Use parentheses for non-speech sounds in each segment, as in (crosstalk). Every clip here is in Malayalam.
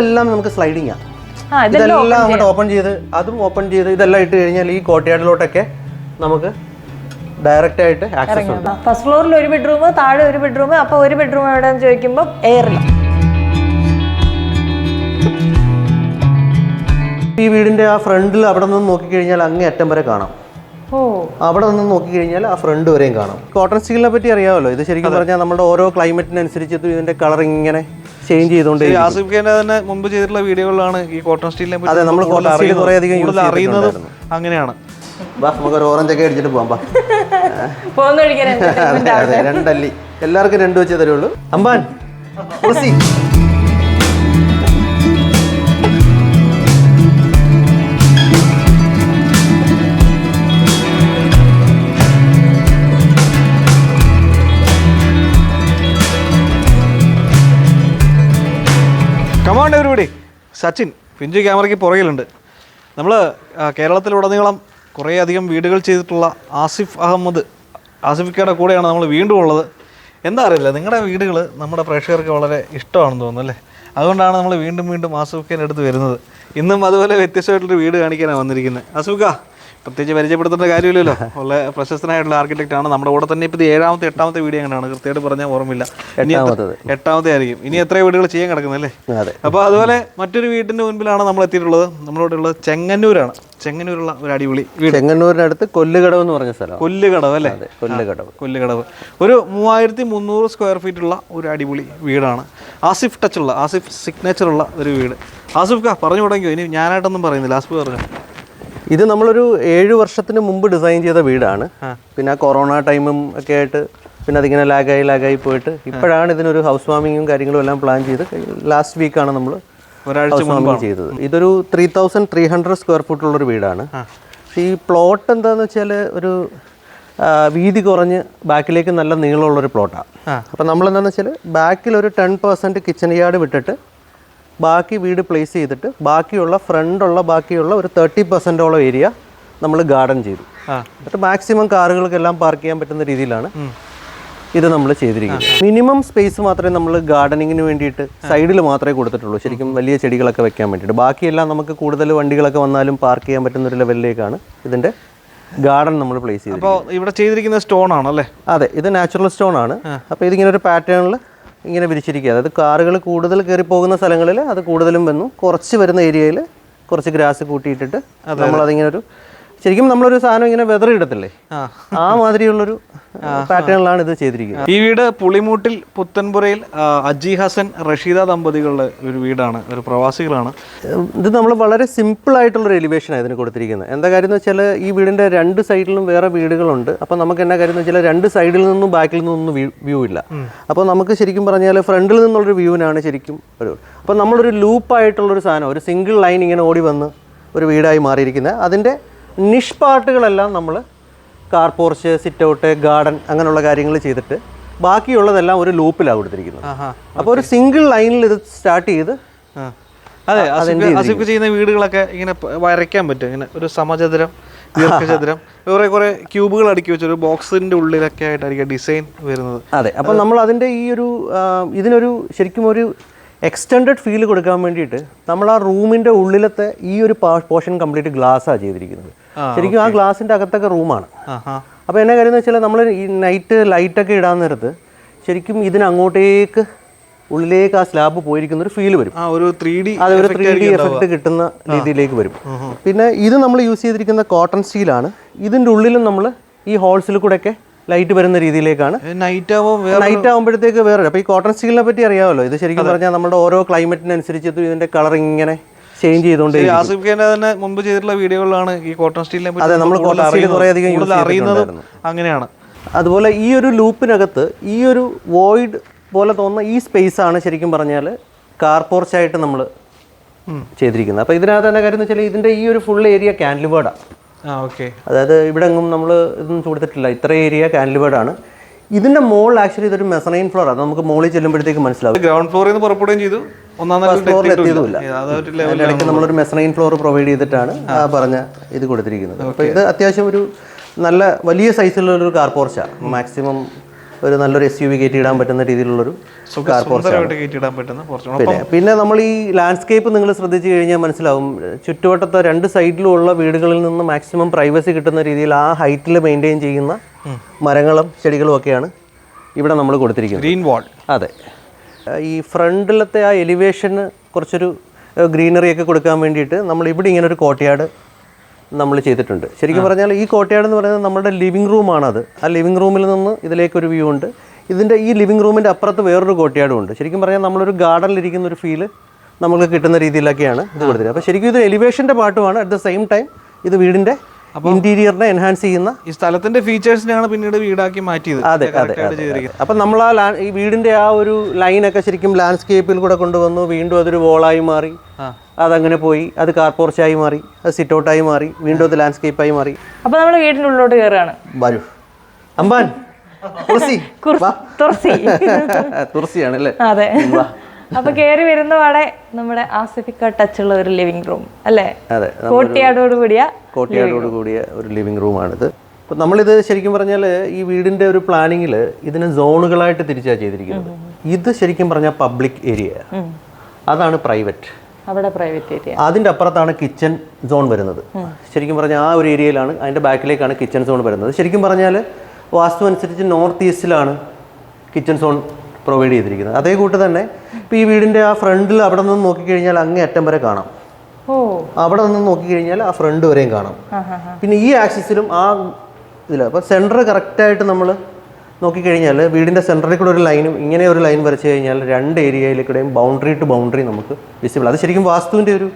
ഇതെല്ലാം നമുക്ക് സ്ലൈഡിങ് ആണ് ഇതെല്ലാം അങ്ങോട്ട് ഓപ്പൺ ചെയ്ത് അതും ഓപ്പൺ ചെയ്ത് ഇതെല്ലാം ഇട്ട് കഴിഞ്ഞാൽ ഈ കോട്ടയാടിലോട്ടൊക്കെ നമുക്ക് ഡയറക്റ്റ് ആയിട്ട് ആക്സസ് ഉണ്ട്. ഫസ്റ്റ് ഫ്ലോറിൽ ഒരു ബെഡ്റൂം താഴെ ഒരു ബെഡ്റൂം അപ്പൊ ഒരു ബെഡ്റൂം എവിടെയെന്ന് ചോദിക്കുമ്പോൾ എയറിൽ ഈ വീടിന്റെ ആ ഫ്രണ്ടിൽ അവിടെ നിന്ന് നോക്കിക്കഴിഞ്ഞാൽ അങ്ങേ അറ്റം വരെ കാണാം. അവിടെ നിന്ന് നോക്കിക്കഴിഞ്ഞാൽ ആ ഫ്രണ്ട് വരെയും കാണാം. കോട്ടൺ സ്റ്റീലിനെ പറ്റി അറിയാമല്ലോ. ഇത് ശരിക്കും പറഞ്ഞാൽ നമ്മുടെ ഓരോ ക്ലൈമറ്റിനനുസരിച്ച് ഇതിന്റെ കളർ ഇങ്ങനെ ചേഞ്ച് ചെയ്തുകൊണ്ടേ ആസിഫ് ഖാന്റെ തന്നെ മുമ്പ് ചെയ്തിട്ടുള്ള വീഡിയോകളാണ് ഈ കോട്ടൺ സ്റ്റീലിനെ അതെ, നമ്മൾ അറിയുന്നത്. കുറേയധികം use കൂടുതൽ അറിയുന്നതും. അങ്ങനെയാണ്. നമുക്ക് ഒരു ഓറഞ്ച് ഒക്കെ അടിച്ചിട്ട് പോകാം (laughs) രണ്ടല്ലി? എല്ലാവർക്കും രണ്ട് വെച്ചേ തരുള്ളൂ. അമ്പാൻ (laughs) എവരിബഡി സച്ചിൻ പിഞ്ചു ക്യാമറയ്ക്ക് പുറകിലുണ്ട്. നമ്മൾ കേരളത്തിലുടനീളം കുറേയധികം വീടുകൾ ചെയ്തിട്ടുള്ള ആസിഫ് അഹമ്മദ് ആസിഫിക്കയുടെ കൂടെയാണ് നമ്മൾ വീണ്ടും ഉള്ളത്. എന്താ അറിയില്ല നിങ്ങളുടെ വീടുകൾ നമ്മുടെ പ്രേക്ഷകർക്ക് വളരെ ഇഷ്ടമാണെന്ന് തോന്നുന്നു അല്ലേ? അതുകൊണ്ടാണ് നമ്മൾ വീണ്ടും വീണ്ടും ആസിഫിക്കേന്റെ അടുത്ത് വരുന്നത്. ഇന്നും അതുപോലെ വ്യത്യസ്തമായിട്ടുള്ളൊരു വീട് കാണിക്കാനാണ് വന്നിരിക്കുന്നത്. ആസിഫിക്ക പ്രത്യേകിച്ച് പരിചയപ്പെടുത്തേണ്ട കാര്യമില്ലല്ലോ. വളരെ പ്രശസ്തനായിട്ടുള്ള ആർക്കിടെക്ട് ആണ്. നമ്മുടെ കൂടെ തന്നെ ഇപ്പോൾ ഏഴാമത്തെ എട്ടാമത്തെ വീഡിയോ എങ്ങനെയാണ്? കൃത്യമായിട്ട് പറഞ്ഞാൽ ഓർമ്മയില്ല. ഇനി. എട്ടാമത്തെ ആയിരിക്കും. ഇനി എത്ര വീടുകൾ ചെയ്യാൻ കിടക്കുന്നല്ലേ അല്ലേ? അപ്പോൾ അതുപോലെ മറ്റൊരു വീടിന്റെ മുൻപിലാണ് നമ്മൾ എത്തിയിട്ടുള്ളത്. നമ്മളോട് ഉള്ളത് ചെങ്ങന്നൂരാണ്. ചെങ്ങന്നൂരുള്ള ഒരു അടിപൊളി വീട്. ചെങ്ങന്നൂരിനടുത്ത് കൊല്ലുകടവ് എന്ന് പറഞ്ഞ സ്ഥലം കൊല്ലുകടവ് അല്ലേ? കൊല്ലുകടവ്. കൊല്ലുകടവ്. ഒരു മൂവായിരത്തി മുന്നൂറ് സ്ക്വയർ ഫീറ്റ് ഉള്ള ഒരു അടിപൊളി വീടാണ്. ആസിഫ് ടച്ച് ഉള്ള ആസിഫ് സിഗ്നേച്ചർ ഉള്ള ഒരു വീട്. ആസിഫ് കാ പറഞ്ഞു തുടങ്ങിയോ? ഇനി ഞാനായിട്ടൊന്നും പറയുന്നില്ല. ആസിഫ് പറഞ്ഞു? ഇത് നമ്മളൊരു ഏഴ് വർഷത്തിന് മുമ്പ് ഡിസൈൻ ചെയ്ത വീടാണ്. പിന്നെ കൊറോണ ടൈമും ഒക്കെ ആയിട്ട് പിന്നെ അതിങ്ങനെ ലാഗായി ലാഗായി പോയിട്ട് ഇപ്പോഴാണ് ഇതിനൊരു ഹൗസ് വാമിങ്ങും കാര്യങ്ങളും എല്ലാം പ്ലാൻ ചെയ്ത് ലാസ്റ്റ് വീക്കാണ് നമ്മൾ ഹൗസ് വാമിങ് ചെയ്തത്. ഇതൊരു three thousand three hundred square ഫുട്ടുള്ളൊരു വീടാണ്. ഈ പ്ലോട്ട് എന്താണെന്ന് വെച്ചാൽ ഒരു വീതി കുറഞ്ഞ് ബാക്കിലേക്ക് നല്ല നീളമുള്ളൊരു പ്ലോട്ടാണ് അപ്പോൾ നമ്മൾ എന്താണെന്ന് വെച്ചാൽ ബാക്കിൽ ഒരു ടെൻ പെർസെന്റ് കിച്ചൺ യാർഡ് വിട്ടിട്ട് ബാക്കി വീട് പ്ലേസ് ചെയ്തിട്ട് ബാക്കിയുള്ള ഫ്രണ്ടുള്ള ബാക്കിയുള്ള ഒരു തേർട്ടി പെർസെന്റോളം ഏരിയ നമ്മൾ ഗാർഡൻ ചെയ്തു. എന്നിട്ട് മാക്സിമം കാറുകൾക്കെല്ലാം പാർക്ക് ചെയ്യാൻ പറ്റുന്ന രീതിയിലാണ് ഇത് നമ്മൾ ചെയ്തിരിക്കുന്നത്. മിനിമം സ്പേസ് മാത്രമേ നമ്മൾ ഗാർഡനിങ്ങിന് വേണ്ടിയിട്ട് സൈഡിൽ മാത്രമേ കൊടുത്തിട്ടുള്ളൂ. ശരിക്കും വലിയ ചെടികളൊക്കെ വെക്കാൻ വേണ്ടിയിട്ട്. ബാക്കിയെല്ലാം നമുക്ക് കൂടുതൽ വണ്ടികളൊക്കെ വന്നാലും പാർക്ക് ചെയ്യാൻ പറ്റുന്ന ഒരു ലെവലിലേക്കാണ് ഇതിന്റെ ഗാർഡൻ നമ്മൾ പ്ലേസ് ചെയ്തത് അപ്പോൾ ഇവിടെ ചെയ്തിരിക്കുന്ന സ്റ്റോൺ ആണല്ലേ? അതെ ഇത് നാച്ചുറൽ സ്റ്റോൺ ആണ്. അപ്പോൾ ഇതിങ്ങനെ ഒരു പാറ്റേണിൽ ഇങ്ങനെ വിരിച്ചിരിക്കുക അതായത് കാറുകൾ കൂടുതൽ കയറി പോകുന്ന സ്ഥലങ്ങളിൽ അത് കൂടുതലും വന്നു. കുറച്ച് വരുന്ന ഏരിയയിൽ കുറച്ച് ഗ്രാസ് കൂട്ടിയിട്ടിട്ട് നമ്മളതിങ്ങനെ ഒരു ശരിക്കും നമ്മളൊരു സാധനം ഇങ്ങനെ വെതറിയിടത്തില്ലേ? ആ. ആ മാതിരിയുള്ളൊരു പാറ്റേണിലാണ് ഇത് ചെയ്തിരിക്കുന്നത്. ഈ വീട് പുളിമൂട്ടിൽ പുത്തൻപുരയിൽ അജി ഹസൻ റഷീദ ദമ്പതികളുടെ ഒരു വീടാണ് ഒരു പ്രവാസികളാണ്. ഇത് നമ്മൾ വളരെ സിമ്പിൾ ആയിട്ടുള്ള ആയിട്ടുള്ളൊരു എലിവേഷനാണ് ഇതിന് കൊടുത്തിരിക്കുന്നത്. എന്താ കാര്യം എന്ന് വെച്ചാൽ ഈ വീടിന്റെ രണ്ട് സൈഡിലും വേറെ വീടുകളുണ്ട്. അപ്പോൾ നമുക്ക് എന്നാ കാര്യം എന്ന് വെച്ചാൽ രണ്ട് സൈഡിൽ നിന്നും ബാക്കിൽ നിന്നൊന്നും വ്യൂ ഇല്ല. അപ്പോൾ നമുക്ക് ശരിക്കും പറഞ്ഞാൽ ഫ്രണ്ടിൽ നിന്നുള്ളൊരു വ്യൂവിനാണ് ശരിക്കും ഒരു അപ്പോൾ നമ്മളൊരു ലൂപ്പായിട്ടുള്ളൊരു സാധനം ഒരു സിംഗിൾ ലൈൻ ഇങ്ങനെ ഓടി വന്ന് ഒരു വീടായി മാറിയിരിക്കുന്നത്. അതിന്റെ നിഷ്പാട്ടുകളെല്ലാം നമ്മൾ car porch sit out garden അങ്ങനെയുള്ള കാര്യങ്ങൾ ചെയ്തിട്ട് ബാക്കിയുള്ളതെല്ലാം ഒരു ലൂപ്പിലാണ് കൊടുത്തിരിക്കുന്നത്. അപ്പോൾ ഒരു സിംഗിൾ ലൈനിൽ ഇത് സ്റ്റാർട്ട് ചെയ്ത് അതെ അസിഫ് ചെയ്യുന്ന വീടുകളൊക്കെ ഇങ്ങനെ വരയ്ക്കാൻ പറ്റും. ഇങ്ങനെ ഒരു സമചതുരം (laughs) ദീർഘചതുരം കുറെ കുറെ ക്യൂബുകൾ അടുക്കി വെച്ച ഒരു ബോക്സിന്റെ ഉള്ളിലൊക്കെ ആയിട്ടായിരിക്കും ഡിസൈൻ വരുന്നത്. അതെ അപ്പം നമ്മൾ അതിന്റെ ഈ ഒരു ഇതിനൊരു ശരിക്കും ഒരു എക്സ്റ്റെൻഡഡ് ഫീൽ കൊടുക്കാൻ വേണ്ടിയിട്ട് നമ്മൾ ആ റൂമിന്റെ ഉള്ളിലത്തെ ഈ ഒരു പോർഷൻ കംപ്ലീറ്റ് ഗ്ലാസ്സാണ് ചെയ്തിരിക്കുന്നത്. ശരിക്കും ആ ഗ്ലാസിന്റെ അകത്തൊക്കെ റൂമാണ്. അപ്പോൾ എന്നാ കാര്യം എന്ന് വെച്ചാൽ നമ്മൾ ഈ നൈറ്റ് ലൈറ്റൊക്കെ ഇടാൻ നേരത്ത് ശരിക്കും ഇതിനങ്ങോട്ടേക്ക് ഉള്ളിലേക്ക് ആ സ്ലാബ് പോയിരിക്കുന്ന ഒരു ഫീൽ വരും. ഒരു ത്രീ ഡി അത് ഒരു ത്രീ ഡി എഫക്ട് കിട്ടുന്ന രീതിയിലേക്ക് വരും. പിന്നെ ഇത് നമ്മൾ യൂസ് ചെയ്തിരിക്കുന്ന കോട്ടൺ സ്റ്റീലാണ് ഇതിന്റെ ഉള്ളിലും നമ്മൾ ഈ ഹോൾസിൽ കൂടെയൊക്കെ ലൈറ്റ് വരുന്ന രീതിയിലേക്കാണ്. നൈറ്റ് ആവുമ്പോൾ നൈറ്റ് ആകുമ്പോഴത്തേക്ക് വേറെ അപ്പോൾ ഈ കോട്ടൺ സ്റ്റീലിനെ പറ്റി അറിയാമല്ലോ. ഇത് ശരിക്കും പറഞ്ഞാൽ നമ്മുടെ ഓരോ ക്ലൈമറ്റിനനുസരിച്ച് ഇതിന്റെ ഇതിന്റെ കളർ ഇങ്ങനെ ചേഞ്ച് ചെയ്തോണ്ട് ഈ ആസിഫ് ഖാന്റെ തന്നെ മുമ്പ് ചെയ്തിട്ടുള്ള വീഡിയോകളിലാണ് ഈ കോട്ടൺ സ്റ്റീലിനെ അതെ, നമ്മൾ steel അറിയുന്നത്. കുറേയധികം അറിയുന്നതും. അങ്ങനെയാണ്. അതുപോലെ ഈ ഒരു ലൂപ്പിനകത്ത് ഈ ഒരു വോയിഡ് പോലെ തോന്നുന്ന ഈ സ്പേസ് ആണ് ശരിക്കും പറഞ്ഞാൽ കാർ പോർച്ചായിട്ട് നമ്മൾ ചെയ്തിരിക്കുന്നത്. അപ്പോൾ ഇതിനകത്ത് തന്നെ കാര്യം എന്ന് വെച്ചാൽ ഇതിന്റെ ഈ ഒരു ഫുൾ ഏരിയ ക്യാൻഡിൽ ഓക്കെ അതായത് ഇവിടെ എങ്ങും നമ്മൾ ഇതൊന്നും കൊടുത്തിട്ടില്ല ഇത്ര ഏരിയ കാൻലിവേർഡാണ് ഇതിന്റെ മോൾ ആക്ച്വലി ഇതൊരു മെസനൈൻ ഫ്ലോർ ആണ് നമുക്ക് മോളിൽ ചെല്ലുമ്പോഴത്തേക്ക് മനസ്സിലാവും. ഗ്രൗണ്ട് ഫ്ലോറിൽ നിന്ന് പുറപ്പെടുകയും ചെയ്തു. ഒന്നാം ഫ്ലോറിൽ. എത്തിയതുമില്ല. ഇടയ്ക്ക് നമ്മളൊരു മെസനൈൻ ഫ്ലോർ പ്രൊവൈഡ് ചെയ്തിട്ടാണ് പറഞ്ഞ ഇത് കൊടുത്തിരിക്കുന്നത്. അപ്പോൾ ഇത് അത്യാവശ്യം ഒരു നല്ല വലിയ സൈസിലുള്ള ഒരു കാർ പോർച്ചാണ് മാക്സിമം ഒരു നല്ലൊരു എസ് യു വി കയറ്റി ഇടാൻ പറ്റുന്ന രീതിയിലുള്ളൊരു കാർ പിന്നെ പിന്നെ നമ്മൾ ഈ ലാൻഡ്സ്കേപ്പ് നിങ്ങൾ ശ്രദ്ധിച്ചു കഴിഞ്ഞാൽ മനസ്സിലാവും ചുറ്റുവട്ടത്തെ രണ്ട് സൈഡിലുമുള്ള വീടുകളിൽ നിന്ന് മാക്സിമം പ്രൈവസി കിട്ടുന്ന രീതിയിൽ ആ ഹൈറ്റിൽ മെയിന്റെയിൻ ചെയ്യുന്ന മരങ്ങളും ചെടികളും ഒക്കെയാണ് ഇവിടെ നമ്മൾ കൊടുത്തിരിക്കുന്നത്. ഗ്രീൻ വാൾ അതെ. ഈ ഫ്രണ്ടിലത്തെ ആ എലിവേഷന് കുറച്ചൊരു ഗ്രീനറി ഒക്കെ കൊടുക്കാൻ വേണ്ടിയിട്ട് നമ്മൾ ഇവിടെ ഇങ്ങനെ ഒരു കോട്ടയാട് നമ്മൾ ചെയ്തിട്ടുണ്ട്. ശരിക്കും പറഞ്ഞാൽ ഈ കോട്ടയാട് എന്ന് പറയുന്നത് നമ്മുടെ ലിവിങ് റൂമാണത് ആ ലിവിങ് റൂമിൽ നിന്ന് ഇതിലേക്കൊരു വ്യൂ ഉണ്ട്. ഇതിന്റെ ഈ ലിവിങ് റൂമിന്റെ അപ്പുറത്ത് വേറൊരു കോട്ടയാടും ഉണ്ട്. ശരിക്കും പറഞ്ഞാൽ നമ്മളൊരു ഗാർഡനിലിരിക്കുന്ന ഒരു ഫീൽ നമുക്ക് കിട്ടുന്ന രീതിയിലൊക്കെയാണ് ഇത് കൊടുത്തിരിക്കുന്നത്. അപ്പോൾ ശരിക്കും ഇത് എലിവേഷന്റെ പാട്ടുമാണ്. അറ്റ് ദ സെയിം ടൈം ഇത് വീടിന്റെ ഇന്റീരിയറിനെ എൻഹാൻസ് ചെയ്യുന്ന ഈ സ്ഥലത്തിന്റെ ഫീച്ചേഴ്സിനെയാണ് പിന്നീട് വീടാക്കി മാറ്റിയത്. അതെ അതെ അപ്പം നമ്മൾ ആ ഈ വീടിന്റെ ആ ഒരു ലൈനൊക്കെ ശരിക്കും ലാൻഡ്സ്കേപ്പിൽ കൂടെ കൊണ്ടുവന്നു. വീണ്ടും അതൊരു വോളായി മാറി. അതങ്ങനെ പോയി. അത് കാർപോർച്ചായി മാറി. അത് സിറ്റ് ഔട്ടായി മാറി. വീണ്ടും അത് ലാൻഡ്സ്കേപ്പായി മാറി. അപ്പൊ നമ്മൾ വീടിന്റെ ഉള്ളിലോട്ട് കയറുകയാണ് വരൂ. അമ്പാൻ (laughs) തുറസിയാണ് അല്ലേ അതെ. അപ്പൊ കേറി വരുന്ന പാടെ നമ്മുടെ ആസിഫിക്ക ടച്ച് ഉള്ള ഒരു ലിവിംഗ് റൂം അല്ലേ? അതെ കോട്ടിയാടോട് കൂടിയ കോട്ടിയാടോട് കൂടിയ ഒരു ലിവിംഗ് റൂമാണിത് അപ്പോൾ നമ്മളിത് ശരിക്കും പറഞ്ഞാൽ ഈ വീടിന്റെ ഒരു പ്ലാനിങ്ങിൽ ഇതിനെ സോണുകളായിട്ട് തിരിച്ചാ ചെയ്തിരിക്കുന്നത്. ഇത് ശരിക്കും പറഞ്ഞാൽ പബ്ലിക് ഏരിയ അതാണ് പ്രൈവറ്റ് അവിടെ പ്രൈവറ്റ് ഏരിയ അതിന്റെ അപ്പുറത്താണ് കിച്ചൺ സോൺ വരുന്നത്. ശരിക്കും പറഞ്ഞാൽ ആ ഒരു ഏരിയയിലാണ് അതിന്റെ ബാക്കിലേക്കാണ് കിച്ചൺ സോൺ വരുന്നത്. ശരിക്കും പറഞ്ഞാൽ വാസ്തു അനുസരിച്ച് നോർത്ത് ഈസ്റ്റിലാണ് കിച്ചൺ സോൺ പ്രൊവൈഡ് ചെയ്തിരിക്കുന്നത്. അതേ കൂട്ട് തന്നെ ഇപ്പോൾ ഈ വീടിന്റെ ആ ഫ്രണ്ടിൽ അവിടെ നിന്ന് നോക്കിക്കഴിഞ്ഞാൽ അങ്ങേ അറ്റം വരെ കാണാം. അവിടെ നിന്ന് നോക്കിക്കഴിഞ്ഞാൽ ആ ഫ്രണ്ട് വരെയും കാണാം. പിന്നെ ഈ ആക്സിസിലും ആ ഇതിൽ അപ്പോൾ സെന്റർ കറക്റ്റായിട്ട് നമ്മൾ നോക്കിക്കഴിഞ്ഞാൽ വീടിന്റെ സെന്ററിൽ കൂടെ ഒരു ലൈനും ഇങ്ങനെ ഒരു ലൈൻ വരച്ച് കഴിഞ്ഞാൽ രണ്ട് ഏരിയയിലേക്കൂടെയും ബൗണ്ടറി ടു ബൗണ്ടറി നമുക്ക് വിസിബിൾ അത് ശരിക്കും വാസ്തുവിന്റെ ഒരു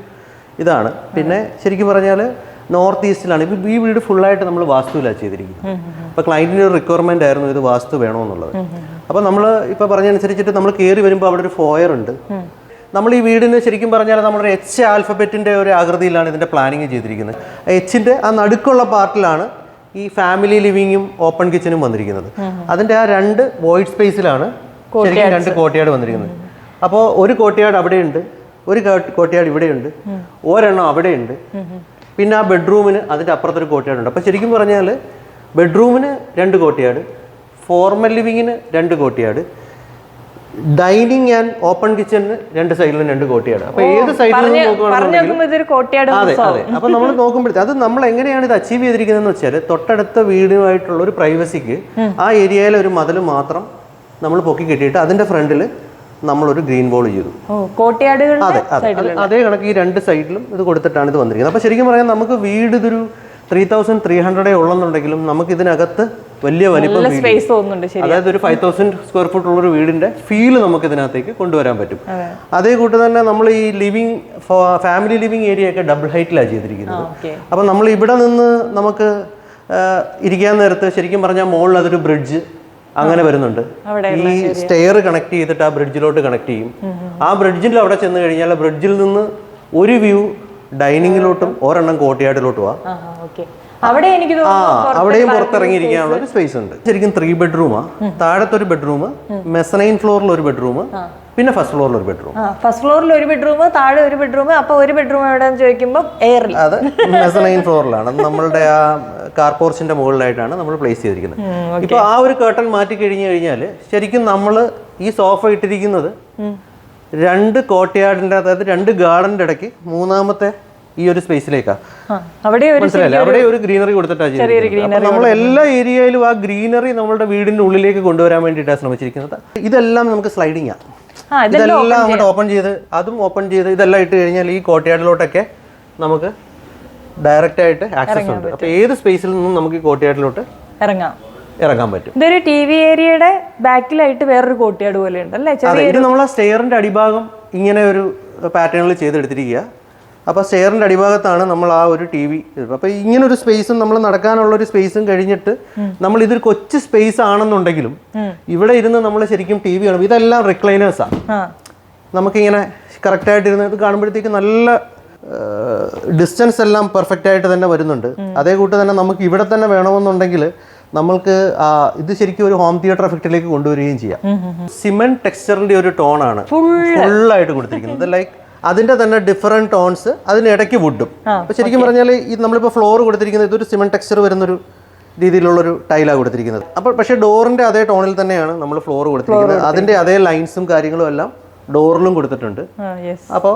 ഇതാണ്. പിന്നെ ശരിക്കും പറഞ്ഞാൽ നോർത്ത് ഈസ്റ്റിലാണ് ഇപ്പോൾ ഈ വീട് ഫുള്ളായിട്ട് നമ്മൾ വാസ്തുവിലാണ് ചെയ്തിരിക്കുന്നത്. അപ്പോൾ ക്ലയന്റിന്റെ ഒരു റിക്വയർമെന്റ് ആയിരുന്നു ഇത് വാസ്തു വേണമെന്നുള്ളത് അപ്പോൾ നമ്മൾ ഇപ്പോൾ പറഞ്ഞനുസരിച്ചിട്ട് നമ്മൾ കയറി വരുമ്പോൾ അവിടെ ഒരു ഫോയർ ഉണ്ട്. നമ്മൾ ഈ വീടിന് ശരിക്കും പറഞ്ഞാൽ നമ്മുടെ എച്ച് ആൽഫബറ്റിന്റെ ഒരു ആകൃതിയിലാണ് ഇതിന്റെ പ്ലാനിങ് ചെയ്തിരിക്കുന്നത്. എച്ചിന്റെ ആ നടുക്കുള്ള പാർട്ടിലാണ് ഈ ഫാമിലി ലിവിങ്ങും ഓപ്പൺ കിച്ചനും വന്നിരിക്കുന്നത്. അതിന്റെ ആ രണ്ട് വോയിഡ് സ്പേസിലാണ് ശരിക്കും രണ്ട് കോട്ടയാട് വന്നിരിക്കുന്നത്. അപ്പോൾ ഒരു കോട്ടയാട് അവിടെയുണ്ട് ഒരു കോട്ടയാട് ഇവിടെയുണ്ട് ഒരെണ്ണം അവിടെയുണ്ട്. പിന്നെ ആ ബെഡ്റൂമിന് അതിന്റെ അപ്പുറത്തൊരു കോട്ടയാടുണ്ട്. അപ്പോൾ ശരിക്കും പറഞ്ഞാൽ ബെഡ്റൂമിന് രണ്ട് കോട്ടയാട് ഫോർമൽ ലിവിങ്ങിന് രണ്ട് കോട്ടിയാട്. ഡൈനിങ് ആൻഡ് ഓപ്പൺ കിച്ചണിന് രണ്ട് സൈഡിലും രണ്ട് കോട്ടിയാണ് അപ്പൊ ഏത് സൈഡിൽ അതെ അതെ. അപ്പൊ നമ്മൾ നോക്കുമ്പോഴത്തെ അത് നമ്മൾ എങ്ങനെയാണ് ഇത് അച്ചീവ് ചെയ്തിരിക്കുന്നതെന്ന് വെച്ചാൽ തൊട്ടടുത്ത വീടുമായിട്ടുള്ള ഒരു പ്രൈവസിക്ക് ആ ഏരിയയിലെ ഒരു മതിൽ മാത്രം നമ്മൾ പൊക്കി കിട്ടിയിട്ട് അതിന്റെ ഫ്രണ്ടിൽ നമ്മളൊരു ഗ്രീൻ ബോൾ ചെയ്തു. അതെ അതെ. അതേ കണക്ക് ഈ രണ്ട് സൈഡിലും ഇത് കൊടുത്തിട്ടാണ് ഇത് വന്നിരിക്കുന്നത്. അപ്പൊ ശരിക്കും പറയാൻ നമുക്ക് വീട് ഇതൊരു ത്രീ തൗസൻഡ് ത്രീ ഹൺഡ്രഡേ ഉള്ളെന്നുണ്ടെങ്കിലും നമുക്ക് ഇതിനകത്ത് വലിയ വലിപ്പം. സ്പേസ് തോന്നുന്നുണ്ട് അതായത് ഒരു ഫൈവ് തൗസൻഡ് സ്ക്വയർ ഫുട്ട് ഉള്ള ഒരു വീടിന്റെ ഫീൽ നമുക്ക് ഇതിനകത്തേക്ക് കൊണ്ടുവരാൻ പറ്റും. അതേ. കൂട്ട് തന്നെ നമ്മൾ ഈ ലിവിങ് ഫാമിലി ലിവിങ് ഏരിയ ഒക്കെ ഡബിൾ ഹൈറ്റിലാണ് ചെയ്തിരിക്കുന്നത്. അപ്പൊ നമ്മൾ ഇവിടെ നിന്ന് നമുക്ക് ഇരിക്കാൻ നേരത്ത് ശരിക്കും പറഞ്ഞാൽ മുകളിൽ അതൊരു ബ്രിഡ്ജ് അങ്ങനെ വരുന്നുണ്ട്. ഈ സ്റ്റെയർ കണക്ട് ചെയ്തിട്ട് ആ ബ്രിഡ്ജിലോട്ട് കണക്ട് ചെയ്യും. ആ ബ്രിഡ്ജിൽ അവിടെ ചെന്ന് കഴിഞ്ഞാൽ ബ്രിഡ്ജിൽ നിന്ന് ഒരു വ്യൂ ഡൈനിങ്ങിലോട്ടും ഒരെണ്ണം കോട്ടയാടിലോട്ടും ആ ആ ഓക്കെ അവിടെ എനിക്ക് തോന്നുന്നു അവിടെയും പുറത്തിറങ്ങിയിരിക്കാനുള്ള ഒരു സ്പേസ് ഉണ്ട്. ശരിക്കും ത്രീ ബെഡ്റൂമാ താഴത്തെ ഒരു ബെഡ്റൂം മെസനൈൻ ഫ്ലോറിൽ ഒരു ബെഡ്റൂം പിന്നെ ഫസ്റ്റ് ഫ്ലോറിൽ ഒരു ബെഡ്റൂം ഫസ്റ്റ് ഫ്ലോറിൽ ഒരു ബെഡ്റൂം താഴെ ഒരു ബെഡ്റൂം അപ്പൊ ഒരു ബെഡ്റൂം എവിടെയെന്ന് ചോദിക്കുമ്പോൾ എയറിൽ അത് മെസനൈൻ ഫ്ലോറിലാണ് നമ്മളുടെ ആ കാർ പോർച്ചിന്റെ മുകളിലായിട്ടാണ് നമ്മൾ പ്ലേസ് ചെയ്തിരിക്കുന്നത്. ഇപ്പൊ ആ ഒരു കേട്ടൺ മാറ്റി കഴിഞ്ഞു കഴിഞ്ഞാൽ ശരിക്കും നമ്മൾ ഈ സോഫ ഇട്ടിരിക്കുന്നത് രണ്ട് കോട്ടയാടിന്റെ അതായത് രണ്ട് ഗാർഡന്റെ ഇടയ്ക്ക് മൂന്നാമത്തെ ഈ ഒരു സ്പേസിലേക്കാണ് അവിടെ അവിടെ ഒരു ഗ്രീനറി കൊടുത്തിട്ടാണ് നമ്മൾ എല്ലാ ഏരിയയിലും ആ ഗ്രീനറി നമ്മുടെ വീടിന്റെ ഉള്ളിലേക്ക് കൊണ്ടുവരാൻ വേണ്ടിയിട്ടാണ് ശ്രമിച്ചിരിക്കുന്നത്. ഇതെല്ലാം നമുക്ക് സ്ലൈഡിങ് ആണ് ഇതെല്ലാം അങ്ങോട്ട് ഓപ്പൺ ചെയ്ത് അതും ഓപ്പൺ ചെയ്ത് ഇതെല്ലാം ഇട്ട് കഴിഞ്ഞാൽ ഈ കോട്ടയാടിലോട്ടൊക്കെ നമുക്ക് ഡയറക്റ്റ് ആയിട്ട് ആക്സസ് ഉണ്ട്. അപ്പോൾ ഏത് സ്പേസിൽ നിന്നും നമുക്ക് ഈ കോട്ടയാടിലോട്ട് ഇറങ്ങാം. ഇറങ്ങാൻ പറ്റും. ഇതൊരു ടി വി ഏരിയയുടെ ബാക്കിലായിട്ട് വേറൊരു കോട്ടയാട് പോലെ ഉണ്ട് അല്ലേ ഇത് നമ്മൾ ആ സ്റ്റെയറിന്റെ അടിഭാഗം ഇങ്ങനെ ഒരു പാറ്റേണിൽ ചെയ്തെടുത്തിരിക്കുക. അപ്പോൾ സ്റ്റെയറിന്റെ അടിഭാഗത്താണ് നമ്മൾ ആ ഒരു ടി വി അപ്പോൾ ഇങ്ങനെ ഒരു സ്പേസും നമ്മൾ നടക്കാനുള്ള ഒരു സ്പേസും കഴിഞ്ഞിട്ട് നമ്മൾ ഇതൊരു കൊച്ചു സ്പേസ് ആണെന്നുണ്ടെങ്കിലും ഇവിടെ ഇരുന്ന് നമ്മൾ ശരിക്കും ടി വി കാണും. ഇതെല്ലാം റിക്ലൈനേഴ്സാണ് നമുക്കിങ്ങനെ കറക്റ്റായിട്ട് ഇരുന്ന് ഇത് കാണുമ്പോഴത്തേക്ക് നല്ല ഡിസ്റ്റൻസ് എല്ലാം പെർഫെക്റ്റ് ആയിട്ട് തന്നെ വരുന്നുണ്ട്. അതേ കൂട്ട് തന്നെ നമുക്ക് ഇവിടെ തന്നെ വേണമെന്നുണ്ടെങ്കിൽ നമ്മൾക്ക് ഇത് ശരിക്കും ഒരു ഹോം തിയേറ്റർ എഫക്റ്റിലേക്ക് കൊണ്ടുവരികയും ചെയ്യാം. സിമെന്റ് ടെക്സ്ചറിന്റെ ഒരു ടോണാണ് ഫുള്ളായിട്ട് കൊടുത്തിരിക്കുന്നത്. ലൈക്ക് അതിന്റെ തന്നെ ഡിഫറെന്റ് ടോൺസ് അതിനിടയ്ക്ക് വുഡും അപ്പൊ ശരിക്കും പറഞ്ഞാൽ ഇത് നമ്മളിപ്പോൾ ഫ്ലോർ കൊടുത്തിരിക്കുന്നത് ഇതൊരു സിമെന്റ് ടെക്സ്ചർ വരുന്നൊരു രീതിയിലുള്ളൊരു ടൈലാണ് കൊടുത്തിരിക്കുന്നത്. അപ്പോൾ പക്ഷേ ഡോറിന്റെ അതേ ടോണിൽ തന്നെയാണ് നമ്മൾ ഫ്ലോർ കൊടുത്തിരിക്കുന്നത്. അതിന്റെ അതേ ലൈൻസും കാര്യങ്ങളും എല്ലാം ഡോറിലും കൊടുത്തിട്ടുണ്ട്. അപ്പോൾ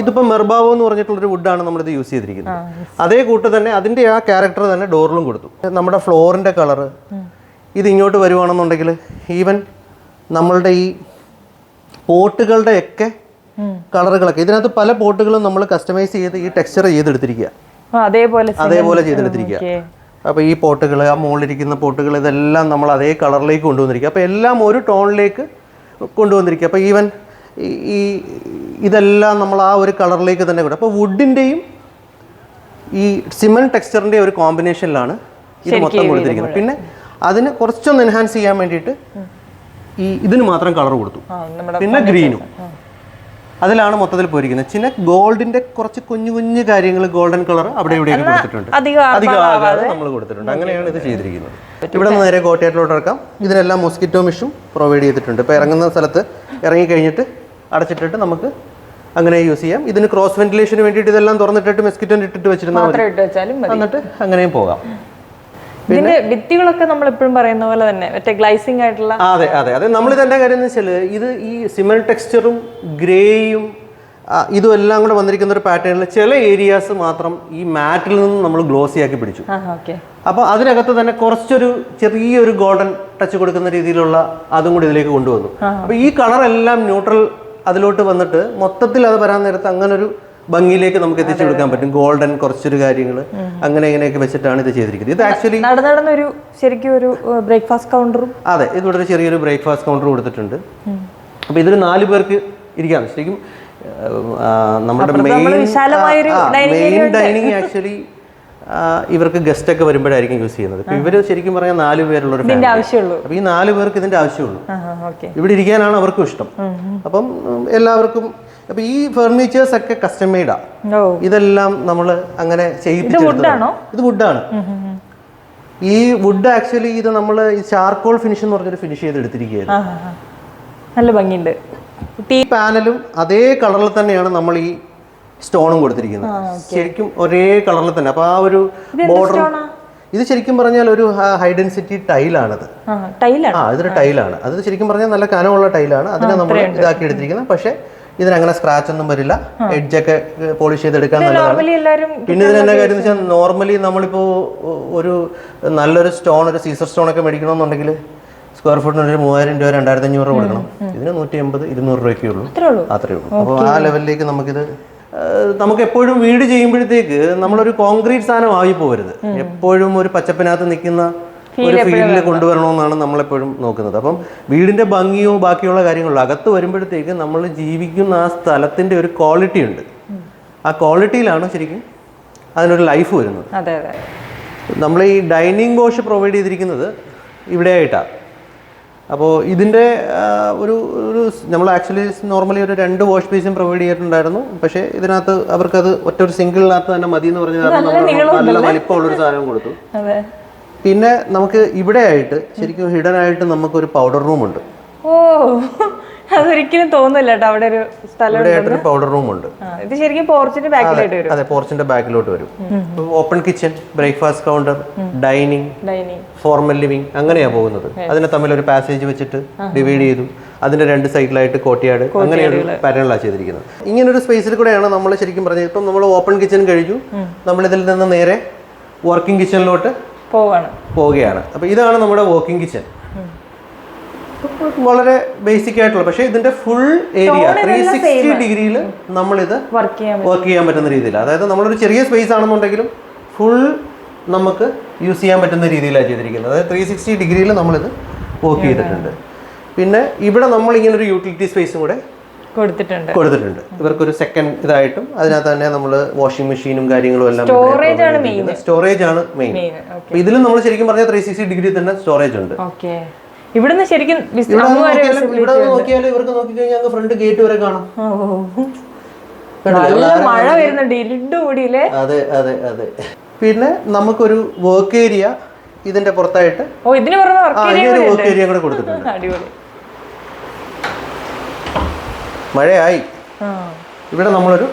ഇതിപ്പോൾ മെർബാവോ എന്ന് പറഞ്ഞിട്ടുള്ളൊരു വുഡാണ് നമ്മളിത് യൂസ് ചെയ്തിരിക്കുന്നത്. അതേ കൂട്ട് തന്നെ അതിന്റെ ആ ക്യാരക്ടർ തന്നെ ഡോറിലും കൊടുത്തു. നമ്മുടെ ഫ്ലോറിന്റെ കളറ് ഇത് ഇങ്ങോട്ട് വരുവാണെന്നുണ്ടെങ്കിൽ ഈവൻ നമ്മളുടെ ഈ പോട്ടുകളുടെ ഒക്കെ കളറുകളൊക്കെ. ഇതിനകത്ത് പല പോട്ടുകളും നമ്മൾ കസ്റ്റമൈസ് ചെയ്ത് ഈ ടെക്സ്ചർ ചെയ്തെടുത്തിരിക്കുക. അതേപോലെ അതേപോലെ ചെയ്തെടുത്തിരിക്കുക. അപ്പൊ അപ്പോൾ ഈ പോട്ടുകൾ ആ മുകളിലിരിക്കുന്ന പോട്ടുകൾ ഇതെല്ലാം നമ്മൾ അതേ കളറിലേക്ക് കൊണ്ടുവന്നിരിക്കുക. അപ്പോൾ എല്ലാം ഒരു ടോണിലേക്ക് കൊണ്ടുവന്നിരിക്കുക. അപ്പോൾ ഈവൻ ഈ ഇതെല്ലാം നമ്മൾ ആ ഒരു കളറിലേക്ക് തന്നെ കൊടുക്കും അപ്പോൾ വുഡിന്റെയും ഈ സിമൻ ടെക്സ്ചറിന്റെ ഒരു കോമ്പിനേഷനിലാണ് ഇത് മൊത്തം കൊടുത്തിരിക്കുന്നത്. പിന്നെ അതിന് കുറച്ചൊന്ന് എൻഹാൻസ് ചെയ്യാൻ വേണ്ടിയിട്ട് ഈ ഇതിന് മാത്രം കളർ കൊടുത്തു. പിന്നെ ഗ്രീനും അതിലാണ് മൊത്തത്തിൽ പോയിരിക്കുന്നത്. ചില ഗോൾഡിന്റെ കുറച്ച് കുഞ്ഞു കുഞ്ഞു കാര്യങ്ങൾ ഗോൾഡൻ കളർ അവിടെ ഇവിടെയൊക്കെ കൊടുത്തിട്ടുണ്ട്. അധികം ആകാതെ നമ്മൾ കൊടുത്തിട്ടുണ്ട്. അങ്ങനെയാണ് ഇത് ചെയ്തിരിക്കുന്നത്. ഇവിടെ നിന്ന് നേരെ കോട്ടയത്തിലോട്ട് ഇറക്കാം. ഇതിനെല്ലാം മോസ്കിറ്റോ മിഷും പ്രൊവൈഡ് ചെയ്തിട്ടുണ്ട്. ഇപ്പോൾ ഇറങ്ങുന്ന സ്ഥലത്ത് ഇറങ്ങി കഴിഞ്ഞിട്ട് അടച്ചിട്ടിട്ട് നമുക്ക് അങ്ങനെ യൂസ് ചെയ്യാം. ഇതിന് ക്രോസ് വെന്റിലേഷന് വേണ്ടിയിട്ട് ഇതെല്ലാം തുറന്നിട്ടിട്ട് മെസ്കിറ്റോ ഇട്ടിട്ട് വെച്ചിരുന്നാൽ എന്നിട്ട് അങ്ങനെയും പോകാം. ഇതിന്റെ ഭിത്തികളൊക്കെ നമ്മൾ എപ്പോഴും പറയുന്ന പോലെ തന്നെ മറ്റേ ഗ്ലൈസിംഗ് ആയിട്ടുള്ള അതെ അതെ. അതെ നമ്മൾ ഇതെന്താ കാര്യം എന്ന് വെച്ചാൽ ഇത് ഈ സിമൽ ടെക്സ്ചറും ഗ്രേയും ഇതും എല്ലാം കൂടെ വന്നിരിക്കുന്ന ഒരു പാറ്റേണിൽ ചില ഏരിയാസ് മാത്രം ഈ മാറ്റിൽ നിന്ന് നമ്മൾ ഗ്ലോസി ആക്കി പിടിച്ചു. അപ്പൊ അപ്പോൾ അതിനകത്ത് തന്നെ കുറച്ചൊരു ചെറിയൊരു ഗോൾഡൻ ടച്ച് കൊടുക്കുന്ന രീതിയിലുള്ള അതും കൂടി ഇതിലേക്ക് കൊണ്ടുവന്നു. അപ്പോൾ ഈ കളർ എല്ലാം ന്യൂട്രൽ അതിലോട്ട് വന്നിട്ട് മൊത്തത്തിൽ അത് വരാൻ നേരത്ത് അങ്ങനൊരു ഭംഗിയിലേക്ക് നമുക്ക് എത്തിച്ചു കൊടുക്കാൻ പറ്റും. ഗോൾഡൻ കുറച്ചൊരു കാര്യങ്ങൾ. അങ്ങനെ ഇങ്ങനെയൊക്കെ വെച്ചിട്ടാണ് ഇത് ചെയ്തിരിക്കുന്നത്. ഇത് ആക്ച്വലി നട നടന്നൊരു ശരിക്കും ഒരു ബ്രേക്ക്ഫാസ്റ്റ് കൗണ്ടറും അതെ ഇതിവിടെ ചെറിയൊരു ബ്രേക്ക്ഫാസ്റ്റ് കൗണ്ടർ കൊടുത്തിട്ടുണ്ട്. അപ്പോൾ ഇതിൽ നാല് പേർക്ക് ഇരിക്കാം. ശരിക്കും നമ്മുടെ മെയിൻ മെയിൻ ഡൈനിങ് ആക്ച്വലി ഇവർക്ക് ഗസ്റ്റ് ഒക്കെ വരുമ്പോഴായിരിക്കും യൂസ് ചെയ്യുന്നത്. അപ്പൊ ഇവർ ശരിക്കും പറഞ്ഞാൽ നാല് പേരുള്ള ഒരു ആവശ്യമുള്ളൂ. അപ്പൊ ഈ നാല് പേർക്ക് ഇതിന്റെ ആവശ്യമുള്ളൂ. ഇവിടെ ഇരിക്കാനാണ് അവർക്കും ഇഷ്ടം. അപ്പം എല്ലാവർക്കും അപ്പൊ ഈ ഫർണിച്ചേഴ്സ് ഒക്കെ കസ്റ്റം മെയ്ഡാ ഇതെല്ലാം നമ്മൾ അങ്ങനെ ചെയ്യിപ്പിച്ചെടുത്തതാണ്. ഇത് വുഡാണ് ഈ വുഡ് ആക്ച്വലി ഇത് നമ്മൾ ഈ ചാർക്കോൾ ഫിനിഷ് എന്ന് പറഞ്ഞൊരു ഫിനിഷ് ചെയ്ത് എടുത്തിരിക്കുകയായിരുന്നു. നല്ല ഭംഗിയുണ്ട്. ഈ പാനലും അതേ കളറിൽ തന്നെയാണ് നമ്മൾ ഈ സ്റ്റോണും കൊടുത്തിരിക്കുന്നത്. ശരിക്കും ഒരേ കളറിൽ തന്നെ. അപ്പൊ ആ ഒരു ബോർഡർ ഇത് ശരിക്കും പറഞ്ഞാൽ ഒരു ഹൈ ഡെൻസിറ്റി ടൈലാണത് ആ ഇതൊരു ടൈലാണ് അത് ശരിക്കും പറഞ്ഞാൽ നല്ല കനമുള്ള ടൈലാണ് അതിനെ നമ്മൾ ഇതാക്കി എടുത്തിരിക്കുന്നത്. പക്ഷേ ഇതിനങ്ങനെ സ്ക്രാച്ച് ഒന്നും വരില്ല. എഡ്ജൊക്കെ പോളിഷ് ചെയ്തെടുക്കാൻ നല്ലതാണ്. പിന്നെ ഇതിന് എന്നാ കാര്യം എന്ന് വെച്ചാൽ നോർമലി നമ്മളിപ്പോൾ ഒരു നല്ലൊരു സ്റ്റോൺ ഒരു സീസർ സ്റ്റോൺ ഒക്കെ മേടിക്കണമെന്നുണ്ടെങ്കിൽ സ്ക്വയർ ഫുട്ടിന് ഒരു മൂവായിരം രൂപ രണ്ടായിരത്തി അഞ്ഞൂറ് രൂപ കൊടുക്കണം. ഇതിന് നൂറ്റി എൺപത് ഇരുന്നൂറ് രൂപയ്ക്കേ ഉള്ളൂ. അത്രേ ഉള്ളൂ. അപ്പോൾ ആ ലെവലിലേക്ക് നമുക്കിത് നമുക്ക് എപ്പോഴും വീട് ചെയ്യുമ്പോഴത്തേക്ക് നമ്മളൊരു കോൺക്രീറ്റ് സാധനം ആയി പോകരുത് എപ്പോഴും ഒരു പച്ചപ്പിനകത്ത് നിൽക്കുന്ന ഒരു ഫീൽഡിൽ കൊണ്ടുവരണമെന്നാണ് നമ്മളെപ്പോഴും നോക്കുന്നത്. അപ്പം വീടിന്റെ ഭംഗിയോ ബാക്കിയുള്ള കാര്യങ്ങളോ അകത്ത് വരുമ്പോഴത്തേക്ക് നമ്മൾ ജീവിക്കുന്ന ആ സ്ഥലത്തിന്റെ ഒരു ക്വാളിറ്റി ഉണ്ട്. ആ ക്വാളിറ്റിയിലാണ് ശരിക്കും അതിനൊരു ലൈഫ് വരുന്നത്. നമ്മൾ ഈ ഡൈനിങ് ബോഷ് പ്രൊവൈഡ് ചെയ്തിരിക്കുന്നത് ഇവിടെ ആയിട്ടാണ് അപ്പോൾ ഇതിന്റെ ഒരു ഒരു നമ്മൾ ആക്ച്വലി നോർമലി ഒരു രണ്ട് വാഷ് ബേസും പ്രൊവൈഡ് ചെയ്തിട്ടുണ്ടായിരുന്നു. പക്ഷേ ഇതിനകത്ത് അവർക്കത് ഒറ്റ ഒരു സിംഗിളിനകത്ത് തന്നെ മതി എന്ന് പറഞ്ഞ കാരണം നമ്മൾ നല്ല വലിപ്പമുള്ളൊരു സാധനം കൊടുത്തു. പിന്നെ നമുക്ക് ഇവിടെ ആയിട്ട് ശരിക്കും ഹിഡൻ ആയിട്ട് നമുക്കൊരു പൗഡർ റൂമുണ്ട് ഓ. അതൊരിക്കലും തോന്നില്ല കേട്ടോ അവിടെ ഒരു സ്ഥലം പൗഡർ റൂം ഉണ്ട്. ഇത് ശരിക്കും പോർച്ചിന്റെ ബാക്കിലോട്ട് വരും. അതെ പോർച്ചിന്റെ ബാക്കിലോട്ട് വരും. Open kitchen breakfast counter dining dining formal living അങ്ങനെയാ പോകുന്നത്. അതിനെ തമ്മിൽ ഒരു പാസേജ് വെച്ചിട്ട് ഡിവൈഡ് ചെയ്തു. അതിന്റെ രണ്ട് സൈഡിലായിട്ട് കോട്ടിയാട് അങ്ങനെ ഒരു പാറ്റേണിലാണ് ചെയ്തിരിക്കുന്നത്. ഇങ്ങനെ ഒരു സ്പേസിൽ കൂടെയാണ് നമ്മൾ ശരിക്കും പറഞ്ഞത്. ഇപ്പം നമ്മൾ ഓപ്പൺ കിച്ചൺ കഴിഞ്ഞു. നമ്മൾ ഇതിൽ നിന്ന് നേരെ വർക്കിംഗ് കിച്ചണിലോട്ട് പോവാണ്. പോവുകയാണ്. അപ്പോൾ ഇതാണ് നമ്മുടെ വർക്കിംഗ് കിച്ചൺ വളരെ ബേസിക് ആയിട്ടുള്ള പക്ഷേ ഇതിന്റെ ഫുൾ ഏരിയ ത്രീ സിക്സ്റ്റി ഡിഗ്രിയിൽ നമ്മളിത് വർക്ക് ചെയ്യാൻ പറ്റുന്ന രീതിയിൽ അതായത് നമ്മളൊരു ചെറിയ സ്പേസ് ആണെന്നുണ്ടെങ്കിലും ഫുൾ നമുക്ക് യൂസ് ചെയ്യാൻ പറ്റുന്ന രീതിയിലാണ് ചെയ്തിരിക്കുന്നത്. അതായത് ത്രീ സിക്സ്റ്റി ഡിഗ്രിയിൽ നമ്മളിത് വർക്ക് ചെയ്തിട്ടുണ്ട്. പിന്നെ ഇവിടെ നമ്മൾ ഇങ്ങനെ ഒരു യൂട്ടിലിറ്റി സ്പേസും കൂടെ കൊടുത്തിട്ടുണ്ട്. കൊടുത്തിട്ടുണ്ട്. ഇവർക്കൊരു സെക്കൻഡ് ഇതായിട്ടും അതിനകത്ത് തന്നെ നമ്മൾ വാഷിംഗ് മെഷീനും കാര്യങ്ങളും എല്ലാം സ്റ്റോറേജ് ആണ് മെയിൻ സ്റ്റോറേജ് ആണ് മെയിൻ ഇതിലും നമ്മൾ ശരിക്കും പറഞ്ഞാൽ ത്രീ സിക്സ്റ്റി ഡിഗ്രി തന്നെ സ്റ്റോറേജ് ഉണ്ട്. ഇവിടുന്ന് ശരിക്കും ഇവിടെ നോക്കിയാൽ ഇവർക്ക് നോക്കിക്കഴിഞ്ഞാൽ ഫ്രണ്ട് ഗേറ്റ് വരെ കാണാം. മഴ വരുന്നുണ്ട് ഇരുണ്ട് കൂടിയില്ലേ അതെ അതെ അതെ. പിന്നെ നമുക്കൊരു വർക്ക് ഏരിയ ഇതിന്റെ പുറത്തായിട്ട് ഓ ഇതിന് ഒരു വർക്ക് ഏരിയ കൂടെ കൊടുത്തിട്ടുണ്ട്. (laughs) അടിപൊളി. മഴയായി. ഇവിടെ നമ്മളൊരു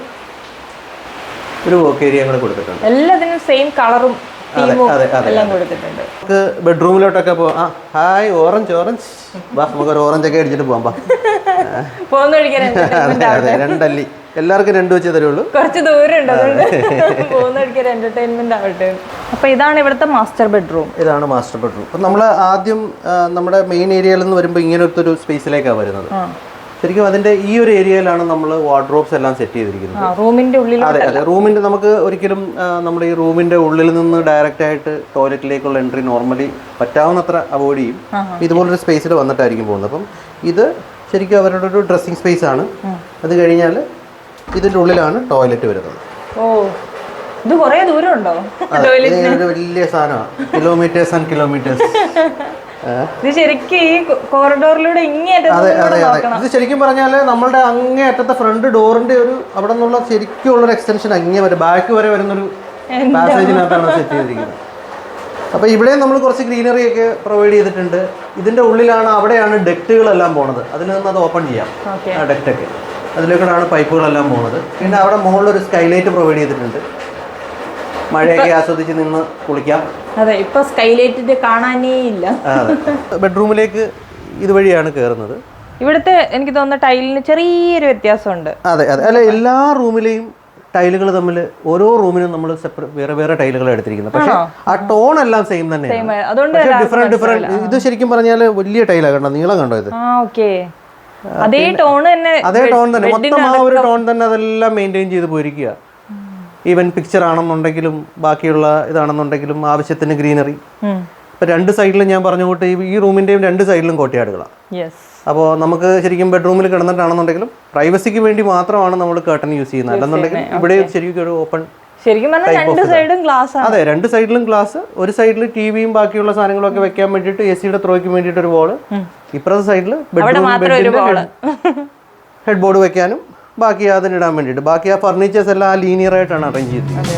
ഒരു വർക്ക് ഏരിയ കൂടെ കൊടുത്തിട്ടുണ്ട്. എല്ലാത്തിനും സെയിം കളറും അതെ, അതെ. നമുക്ക് ബെഡ്റൂമിലോട്ടൊക്കെ പോവാം ആ ഹായ് ഓറഞ്ച് ഓറഞ്ച്. വാ നമുക്ക് ഒരു ഓറഞ്ച് ഒക്കെ അടിച്ചിട്ട് പോവാം (laughs) അതെ അതെ രണ്ടല്ലി. എല്ലാവർക്കും രണ്ട് വെച്ചേ തരുള്ളൂ. കുറച്ച് ദൂരം എന്റർടൈൻമെന്റ് ആവട്ടെ. അപ്പൊ ഇതാണ് ഇവിടുത്തെ മാസ്റ്റർ ബെഡ്റൂം ഇതാണ് മാസ്റ്റർ ബെഡ്റൂം അപ്പം നമ്മൾ ആദ്യം നമ്മുടെ മെയിൻ ഏരിയയിൽ നിന്ന് വരുമ്പോൾ ഇങ്ങനത്തെ ഒരു സ്പേസിലേക്കാണ് വരുന്നത്. ശരിക്കും അതിന്റെ ഈ ഒരു ഏരിയയിലാണ് നമ്മൾ വാർഡ്രോബ്സ് എല്ലാം സെറ്റ് ചെയ്തിരിക്കുന്നത്. റൂമിന്റെ ഉള്ളിൽ അതെ അതെ. റൂമിന്റെ നമുക്ക് ഒരിക്കലും നമ്മുടെ ഈ റൂമിന്റെ ഉള്ളിൽ നിന്ന് ഡയറക്റ്റ് ആയിട്ട് ടോയ്ലറ്റിലേക്കുള്ള എൻട്രി നോർമലി പറ്റാവുന്നത്ര അവോയ്ഡ് ചെയ്യും. ഇതുപോലൊരു സ്പേസിൽ വന്നിട്ടായിരിക്കും പോകുന്നത്. അപ്പം ഇത് ശരിക്കും അവരുടെ ഒരു ഡ്രസ്സിംഗ് സ്പേസ് ആണ്. അത് കഴിഞ്ഞാൽ ഇതിന്റെ ഉള്ളിലാണ് ടോയ്ലറ്റ് വരുന്നത്. ഓ ഇത് കുറേ ദൂരം ഉണ്ടോ വലിയ സാധനമാണ് കിലോമീറ്റേഴ്സ് ആൻഡ് കിലോമീറ്റേഴ്സ് ഇത് ശരിക്കും ഈ കോറിഡോറിലൂടെ ഇത് ശരിക്കും പറഞ്ഞാൽ നമ്മളുടെ അങ്ങേ അറ്റത്തെ ഫ്രണ്ട് ഡോറിന്റെ ഒരു അവിടെ നിന്നുള്ള ശരിക്കും ഉള്ളൊരു എക്സ്റ്റൻഷൻ അങ്ങേ വരെ ബാക്ക് വരെ വരുന്നൊരു പാസേജിനകത്താണ് സെറ്റ് ചെയ്തിരിക്കുന്നത്. അപ്പോൾ ഇവിടെയും നമ്മൾ കുറച്ച് ഗ്രീനറി ഒക്കെ പ്രൊവൈഡ് ചെയ്തിട്ടുണ്ട്. ഇതിന്റെ ഉള്ളിലാണ് അവിടെയാണ് ഡെക്റ്റുകളെല്ലാം പോണത്. അതിൽ നിന്ന് അത് ഓപ്പൺ ചെയ്യാം. ആ ഡെക്റ്റൊക്കെ അതിലേക്കൂടെയാണ് പൈപ്പുകളെല്ലാം പോണത്. പിന്നെ അവിടെ മുകളിൽ ഒരു സ്കൈലൈറ്റ് പ്രൊവൈഡ് ചെയ്തിട്ടുണ്ട്. മഴയൊക്കെ ആസ്വദിച്ച് നിന്ന് കുളിക്കാം. അതെ ഇപ്പൊ സ്കൈലൈറ്റിന്റെ കാണാനേ ഇല്ല. ബെഡ്റൂമിലേക്ക് ഇതുവഴിയാണ് കയറുന്നത് ഇവിടുത്തെ എനിക്ക് തോന്നുന്ന ടൈലിന് ചെറിയൊരു വ്യത്യാസമുണ്ട്. അതെ അതെ. അല്ല എല്ലാ റൂമിലെയും ടൈലുകൾ തമ്മിൽ ഓരോ റൂമിനും നമ്മൾ സെപ്പറേറ്റ് വേറെ വേറെ ടൈലുകൾ എടുത്തിരിക്കുന്നത്. പക്ഷേ ആ ടോൺ എല്ലാം സെയിം തന്നെ ഡിഫറെന്റ് ഡിഫറെന്റ് ഇത് ശരിക്കും പറഞ്ഞാൽ വലിയ ടൈലാണ് കണ്ടോ നീളം കണ്ടോ ഇത്? അതേ ടോൺ തന്നെ അതേ ടോൺ തന്നെ. മൊത്തം ആ ഒരു ടോൺ തന്നെ അതെല്ലാം മെയിന്റെയിൻ ചെയ്ത് പോയിരിക്കുക ഈവൻ പിക്ചർ ആണെന്നുണ്ടെങ്കിലും ബാക്കിയുള്ള ഇതാണെന്നുണ്ടെങ്കിലും ആവശ്യത്തിന് ഗ്രീനറി. ഇപ്പം രണ്ട് സൈഡിലും ഞാൻ പറഞ്ഞു കൂട്ട് ഈ- റൂമിന്റെയും റൂമിന്റെയും രണ്ട് സൈഡിലും കോട്ടയാടുകളാണ് അപ്പോൾ നമുക്ക് ശരിക്കും ബെഡ്റൂമിൽ കിടന്നിട്ടാണെന്നുണ്ടെങ്കിലും പ്രൈവസിക്ക് വേണ്ടി മാത്രമാണ് നമ്മൾ കേട്ടൺ യൂസ് ചെയ്യുന്നത്. അല്ലെന്നുണ്ടെങ്കിൽ ഇവിടെ ശരിക്കും ഒരു ഓപ്പൺ ശരിക്കും പറഞ്ഞാൽ രണ്ട് സൈഡും ഗ്ലാസ് അതെ രണ്ട് സൈഡിലും ഗ്ലാസ് ഒരു സൈഡിൽ ടിവിയും ബാക്കിയുള്ള സാധനങ്ങളൊക്കെ വെക്കാൻ വേണ്ടിയിട്ട് എ സിയുടെ ത്രോയ്ക്ക് വേണ്ടിയിട്ട് ഒരു ബോൾ ഇപ്പുറത്തെ സൈഡിൽ ബെഡ്റൂം ഹെഡ് ബോർഡ് വെക്കാനും ബാക്കി അതിനിടാൻ വേണ്ടിയിട്ട്. ബാക്കി ആ ഫർണിച്ചേഴ്സ് എല്ലാം ആ ലീനിയർ ആയിട്ടാണ് അറേഞ്ച് ചെയ്തിരിക്കുന്നത്.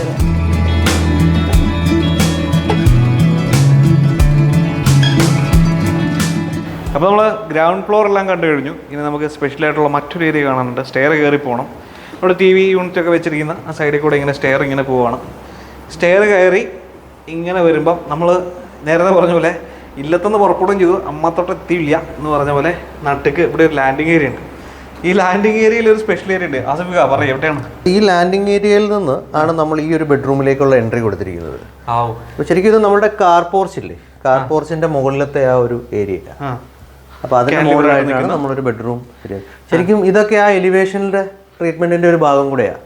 അപ്പോൾ നമ്മൾ ഗ്രൗണ്ട് ഫ്ലോർ എല്ലാം കണ്ടു കഴിഞ്ഞു. ഇനി നമുക്ക് സ്പെഷ്യൽ ആയിട്ടുള്ള മറ്റൊരു ഏരിയ കാണാനുണ്ട്. സ്റ്റെയർ കയറി പോകണം ഇവിടെ ടി വി യൂണിറ്റ് ഒക്കെ വെച്ചിരിക്കുന്ന ആ സൈഡിൽ കൂടെ ഇങ്ങനെ സ്റ്റെയർ ഇങ്ങനെ പോവാണ്. സ്റ്റെയർ കയറി ഇങ്ങനെ വരുമ്പം നമ്മൾ നേരത്തെ പറഞ്ഞ പോലെ ഇല്ലത്തുനിന്ന് പുറപ്പെടുകയും ചെയ്തു. അമ്മത്തോട്ട് എത്തിയില്ല എന്ന് പറഞ്ഞ പോലെ നട്ടുക്ക് ഇവിടെ ഒരു ലാൻഡിങ് ഏരിയ ഉണ്ട്. ഈ ലാൻഡിങ് ഏരിയയിൽ ഒരു സ്പെഷ്യൽ ഏരിയ ഉണ്ട്. ആസിഫിക പറയും എവിടെയാണ്? ഈ ലാൻഡിംഗ് ഏരിയയിൽ നിന്ന് ആണ് നമ്മൾ ഈ ഒരു ബെഡ്റൂമിലേക്കുള്ള എൻട്രി കൊടുത്തിരിക്കുന്നത്. അപ്പോൾ ശരിക്കും ഇത് നമ്മുടെ കാർ പോർച്ച് ഇല്ലേ? കാർ പോർച്ചിന്റെ മുകളിലത്തെ ആ ഒരു ഏരിയ അപ്പൊ അപ്പോൾ അതിന്റെ മുകളിലായിട്ടാണ് നമ്മളൊരു ബെഡ്റൂം ശരിക്കും ഇതൊക്കെ ആ എലിവേഷനിലെ ട്രീറ്റ്മെന്റിന്റെ ഒരു ഭാഗം കൂടെയാണ്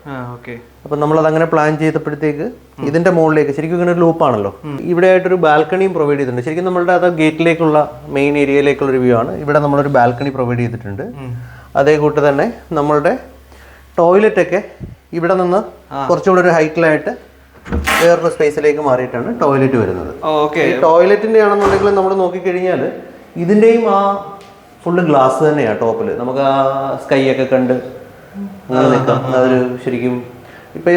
അപ്പൊ നമ്മൾ അങ്ങനെ പ്ലാൻ ചെയ്തപ്പോഴത്തേക്ക് ഇതിന്റെ മുകളിലേക്ക് ശരിക്കും ഇങ്ങനെ ഒരു ലൂപ്പാണല്ലോ ഇവിടെ ആയിട്ടൊരു ബാൽക്കണിയും പ്രൊവൈഡ് ചെയ്തിട്ടുണ്ട്. ശരിക്കും നമ്മളുടെ അത് ഗേറ്റിലേക്കുള്ള മെയിൻ ഏരിയയിലേക്കുള്ള ഒരു വ്യൂ ആണ്. ഇവിടെ നമ്മളൊരു ബാൽക്കണി പ്രൊവൈഡ് ചെയ്തിട്ടുണ്ട്. അതേ കൂട്ട് തന്നെ നമ്മളുടെ ടോയ്ലറ്റ് ഒക്കെ ഇവിടെ നിന്ന് കുറച്ചുകൂടെ ഒരു ഹൈറ്റിലായിട്ട് വേറൊരു സ്പേസിലേക്ക് മാറിയിട്ടാണ് ടോയ്ലറ്റ് വരുന്നത്. ഓക്കെ ഈ ടോയ്ലറ്റിന്റെ ആണെന്നുണ്ടെങ്കിൽ നമ്മൾ നോക്കിക്കഴിഞ്ഞാൽ ഇതിന്റെയും ആ ഫുള്ള് ഗ്ലാസ് തന്നെയാണ് ടോപ്പിൽ നമുക്ക് ആ സ്കൈ ഒക്കെ കണ്ട് അങ്ങനെ നിൽക്കാം. അതൊരു ശരിക്കും ഇപ്പൊ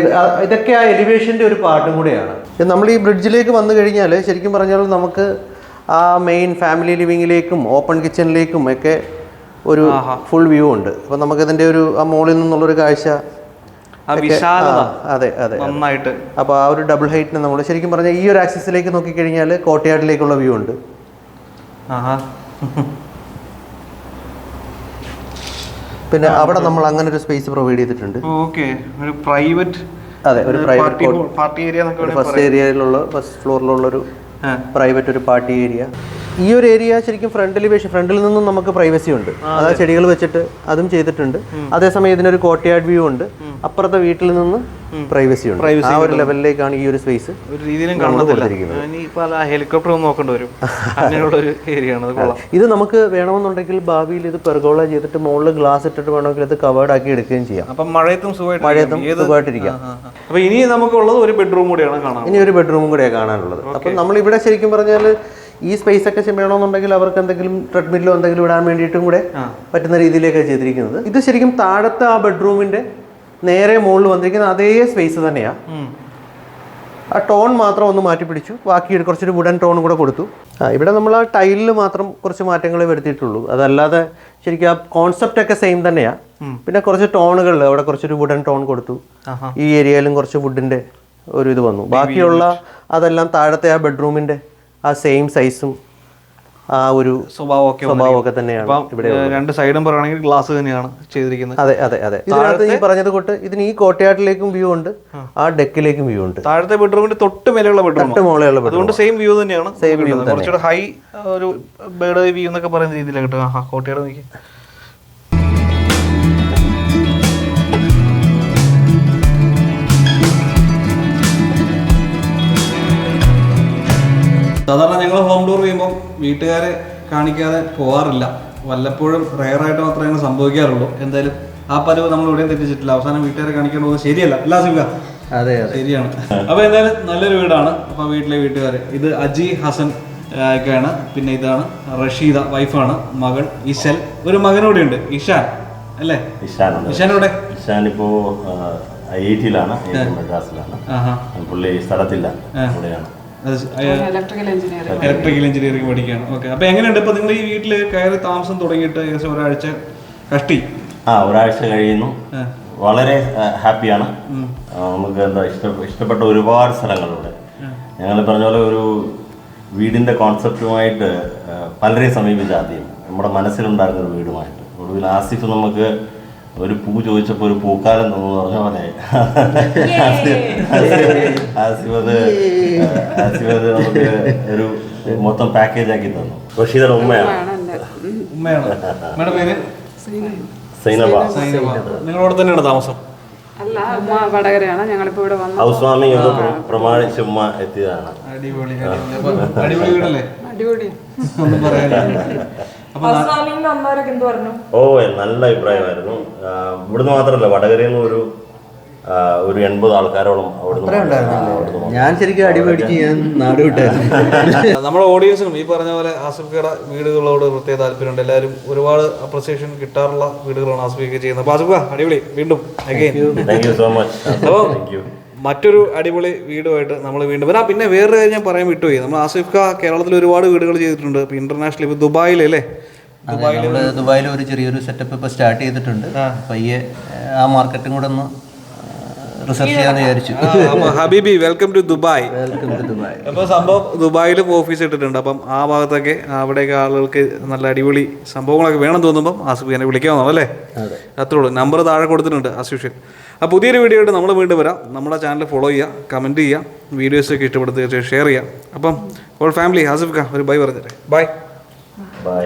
ഇതൊക്കെ ആ എലിവേഷന്റെ ഒരു പാർട്ടും കൂടെയാണ്. നമ്മൾ ഈ ബ്രിഡ്ജിലേക്ക് വന്നു കഴിഞ്ഞാൽ ശരിക്കും പറഞ്ഞാൽ നമുക്ക് ആ മെയിൻ ഫാമിലി ലിവിങ്ങിലേക്കും ഓപ്പൺ കിച്ചണിലേക്കും ഒക്കെ ഒരു ഫുൾ വ്യൂ ഉണ്ട്. അപ്പൊ നമുക്ക് ഇതിന്റെ ഒരു ആ മുകളിൽ നിന്നുള്ളൊരു കാഴ്ച ആ വിശാലത. അതെ അതെ നന്നായിട്ട്. അപ്പോൾ ആ ഒരു ഡബിൾ ഹൈറ്റിന് നമ്മൾ ശരിക്കും പറഞ്ഞാൽ ഈ ഒരു ആക്സിസിലേക്ക് നോക്കിക്കഴിഞ്ഞാൽ കോട്ടയാടിലേക്കുള്ള വ്യൂ ഉണ്ട്. പിന്നെ അവിടെ നമ്മൾ അങ്ങനെ ഒരു സ്പേസ് പ്രൊവൈഡ് ചെയ്തിട്ടുണ്ട്. ഓക്കെ. ഒരു പ്രൈവറ്റ് അതെ ഒരു പ്രൈവറ്റ് പാർട്ടി ഏരിയ ഫസ്റ്റ് ഏരിയയിലുള്ള ഫസ്റ്റ് ഫ്ലോറിലുള്ള ഒരു പ്രൈവറ്റ് ഒരു പാർട്ടി ഏരിയ ഈ ഒരു ഏരിയ ശരിക്കും ഫ്രണ്ട് എലിവേഷൻ ഫ്രണ്ടിൽ നിന്നും നമുക്ക് പ്രൈവസി ഉണ്ട്. അതായത് ചെടികൾ വെച്ചിട്ട് അതും ചെയ്തിട്ടുണ്ട്. അതേസമയം ഇതിനൊരു കോട്ടയാട് വ്യൂ ഉണ്ട്. അപ്പുറത്തെ വീട്ടിൽ നിന്ന് പ്രൈവസി ഉണ്ട്. ആ ഒരു ലെവലിലേക്കാണ് ഈ ഒരു സ്പേസ് ഒരു രീതിയിലും ഇപ്പൊ ഹെലികോപ്റ്റർ നോക്കേണ്ടി വരും. അങ്ങനെയുള്ള ഒരു ഏരിയ ആണ് ഇത് നമുക്ക് വേണമെന്നുണ്ടെങ്കിൽ ഭാവിയിൽ ഇത് പെർഗോള ചെയ്തിട്ട് മുകളിൽ ഗ്ലാസ് ഇട്ടിട്ട് വേണമെങ്കിൽ ഇത് കവേർഡ് ആക്കി എടുക്കുകയും ചെയ്യാം. അപ്പം മഴയത്തും സുഖമായിട്ട് മഴയത്തും സുഖമായിട്ടിരിക്കാം. അപ്പൊ ഇനി നമുക്കുള്ളത് ഒരു ബെഡ്റൂം കൂടിയാണ് കാണാൻ ഇനി ഒരു ബെഡ്റൂമും കൂടിയാണ് കാണാനുള്ളത്. അപ്പം നമ്മൾ ഇവിടെ ശരിക്കും പറഞ്ഞാൽ ഈ സ്പേസ് ഒക്കെ വേണമെന്നുണ്ടെങ്കിൽ അവർക്ക് എന്തെങ്കിലും ട്രെഡ്മില്ലോ എന്തെങ്കിലും ഇടാൻ വേണ്ടിയിട്ടും കൂടെ പറ്റുന്ന രീതിയിലേക്കാണ് ചെയ്തിരിക്കുന്നത്. ഇത് ശരിക്കും താഴത്തെ ആ ബെഡ്റൂമിന്റെ നേരെ മുകളിൽ വന്നിരിക്കുന്ന അതേ സ്പേസ് തന്നെയാണ് ആ ടോൺ മാത്രം ഒന്ന് മാറ്റി പിടിച്ചു ബാക്കി കുറച്ചൊരു വുഡൻ ടോൺ കൂടെ കൊടുത്തു. ആ ഇവിടെ നമ്മൾ ആ ടൈലിൽ മാത്രം കുറച്ച് മാറ്റങ്ങളെ വരുത്തിയിട്ടുള്ളൂ. അതല്ലാതെ ശരിക്കും ആ കോൺസെപ്റ്റ് ഒക്കെ സെയിം തന്നെയാണ് പിന്നെ കുറച്ച് ടോണുകൾ അവിടെ കുറച്ചൊരു വുഡൻ ടോൺ കൊടുത്തു. ഈ ഏരിയയിലും കുറച്ച് വുഡിന്റെ ഒരു ഇത് വന്നു. ബാക്കിയുള്ള അതെല്ലാം താഴത്തെ ആ ബെഡ്റൂമിന്റെ ആ സെയിം സൈസും ആ ഒരു സ്വഭാവമൊക്കെ സ്വഭാവമൊക്കെ തന്നെയാണ് ഇവിടെ രണ്ട് സൈഡും പറയുകയാണെങ്കിൽ ഗ്ലാസ് തന്നെയാണ് ചെയ്തിരിക്കുന്നത്. അതെ അതെ അതെ. ഇതിനകത്ത് ഈ പറഞ്ഞത് കൊട്ട് ഇതിന് ഈ കോട്ടയാട്ടിലേക്കും വ്യൂ ഉണ്ട് ആ. ഡെക്കിലേക്കും വ്യൂ ഉണ്ട്. താഴത്തെ ബെഡ്റൂമിന്റെ തൊട്ട് മേലെയുള്ള ബെഡ്റൂം തൊട്ട് മുകളിലുള്ള ബെഡ്റൂം അതുകൊണ്ട് സെയിം വ്യൂ തന്നെയാണ് സെയിം വ്യൂ കുറച്ചുകൂടെ ഹൈ ഒരു ബേർഡ് വ്യൂ എന്നൊക്കെ പറയുന്ന രീതിയിലാണ് കേട്ടോ ആ കോട്ടയാട് നോക്കി സാധാരണ ഞങ്ങൾ ഹോം ടൂർ ചെയ്യുമ്പോൾ വീട്ടുകാരെ കാണിക്കാതെ പോകാറില്ല വല്ലപ്പോഴും റെയറായിട്ട് മാത്രമേ അങ്ങനെ സംഭവിക്കാറുള്ളൂ. എന്തായാലും ആ പതിവ് നമ്മൾ ഇവിടെയും തെറ്റിച്ചിട്ടില്ല. അവസാനം വീട്ടുകാരെ കാണിക്കാൻ പോകുന്നത് ശരിയല്ല. അല്ല സിംഗ? അതെ ശരിയാണ്. അപ്പൊ എന്തായാലും നല്ലൊരു വീടാണ്. അപ്പൊ വീട്ടിലെ വീട്ടുകാർ ഇത് അജി ഹസൻ ഒക്കെയാണ്. പിന്നെ ഇതാണ് റഷീദ വൈഫാണ്. മകൾ ഇശൽ. ഒരു മകനൂടെ ഉണ്ട്. ഇഷാൻ. അല്ലേ? ഇഷാൻ ഇവിടെ ഇഷാൻ ഇപ്പോ ഐ ഐ ടിയിലാണ്. മദ്രാസിലാണ്. പുള്ളി സ്ഥലത്തില്ല. ഇവിടെയാണ് ഇലക്ട്രിക്കൽ എഞ്ചിനീയറിംഗ് പഠിക്കുകയാണ് ഓക്കെ അപ്പൊ എങ്ങനെയുണ്ട് ഇപ്പൊ നിങ്ങൾ ഈ വീട്ടിൽ കയറി താമസം തുടങ്ങിയിട്ട് ഏകദേശം ഒരാഴ്ച കഷ്ടി? ആ ഒരാഴ്ച കഴിയുന്നു. വളരെ ഹാപ്പിയാണ്. നമുക്ക് എന്താ ഇഷ്ട ഇഷ്ടപ്പെട്ട ഒരുപാട് സ്ഥലങ്ങളുണ്ട്. ഞങ്ങൾ പറഞ്ഞ പോലെ ഒരു വീടിന്റെ കോൺസെപ്റ്റുമായിട്ട് പലരെയും സമീപിച്ച ആദ്യം. നമ്മുടെ മനസ്സിലുണ്ടായിരുന്ന ഒരു വീടുമായിട്ട്. ഒടുവിൽ ആസിഫ് നമുക്ക് ഒരു പൂ ചോദിച്ചപ്പോൾ ഒരു പൂക്കാലം തന്നു പറഞ്ഞ പോലെ. ആസിഫ് അത് നമുക്ക് ഒരു മൊത്തം പാക്കേജ് ആക്കി തന്നു. റഷീദയുടെ ഉമ്മയാണ്. ഉമ്മയാണ്. പേര്? സൈനബ. നിങ്ങളോട് തന്നെയാണ് താമസം. അല്ല ഉമ്മ വടകരയാണ്. ഞങ്ങളിപ്പോ ഇവിടെ വന്നു. പ്രമാണിച്ച് ഉമ്മ എത്തിയതാണ്. അടിപൊളി അടിപൊളി. അടിപൊളി അടിപൊളി. ഒന്നും പറയാനില്ല. അപ്പൊ ഓ നല്ല അഭിപ്രായമായിരുന്നു. ഇവിടുന്ന് മാത്രമല്ല വടകരയിൽ നിന്ന് ഒരു ഒരു എൺപത് ആൾക്കാരോളം അവിടുന്ന് ഞാൻ ശരിക്കും അടിപൊളിച്ച് ഞാൻ നാട് വിട്ടായിരുന്നു. (laughs) നമ്മുടെ ഓഡിയൻസിനും ഈ പറഞ്ഞ പോലെ ആസിഫിക്കയുടെ വീടുകളോട് പ്രത്യേക താല്പര്യമുണ്ട്. എല്ലാവരും ഒരുപാട് അപ്രിസിയേഷൻ കിട്ടാറുള്ള വീടുകളാണ് ആസിഫിക്ക ചെയ്യുന്നത്. അപ്പോൾ ആസിഫ അടിപൊളി. വീണ്ടും again thank you so much അപ്പോൾ താങ്ക് യു മറ്റൊരു അടിപൊളി വീടുമായിട്ട് നമ്മൾ വീണ്ടും വരാം. പിന്നെ വേറൊരു കാര്യം ഞാൻ പറയാൻ വിട്ടുപോയി. നമ്മൾ ആസിഫ് ഖാ കേരളത്തിൽ ഒരുപാട് വീടുകൾ ചെയ്തിട്ടുണ്ട്. ഇപ്പൊ ഇന്റർനാഷണൽ ഇപ്പോൾ ദുബായിൽ അല്ലേ? നമ്മൾ ദുബായിൽ ഒരു ചെറിയൊരു സെറ്റപ്പ് ഇപ്പൊ സ്റ്റാർട്ട് ചെയ്തിട്ടുണ്ട്. പയ്യെ ആ മാർക്കറ്റും കൂടെ ഒന്ന് ഹബീബി welcome to Dubai. Welcome to Dubai. അപ്പോൾ സംഭവം ദുബായിലും ഓഫീസ് ഇട്ടിട്ടുണ്ട്. അപ്പം ആ ഭാഗത്തൊക്കെ അവിടെയൊക്കെ ആളുകൾക്ക് നല്ല അടിപൊളി സംഭവങ്ങളൊക്കെ വേണം തോന്നുമ്പോൾ ആസിഫ് എന്നെ വിളിക്കാവുന്നോ അല്ലേ? അത്രേ ഉള്ളൂ. നമ്പർ താഴെ കൊടുത്തിട്ടുണ്ട് ആസ് യൂഷ്വൽ അപ്പോൾ പുതിയൊരു വീഡിയോ ആയിട്ട് നമ്മൾ വീണ്ടും വരാം. നമ്മുടെ ചാനൽ ഫോളോ ചെയ്യുക കമന്റ് ചെയ്യുക വീഡിയോസൊക്കെ ഇഷ്ടപ്പെടുത്തുക ഷെയർ ചെയ്യുക. അപ്പം ഓൾ ഫാമിലി ഹാസിഫ് ഒരു ബൈ പറഞ്ഞേ ബൈ ബൈ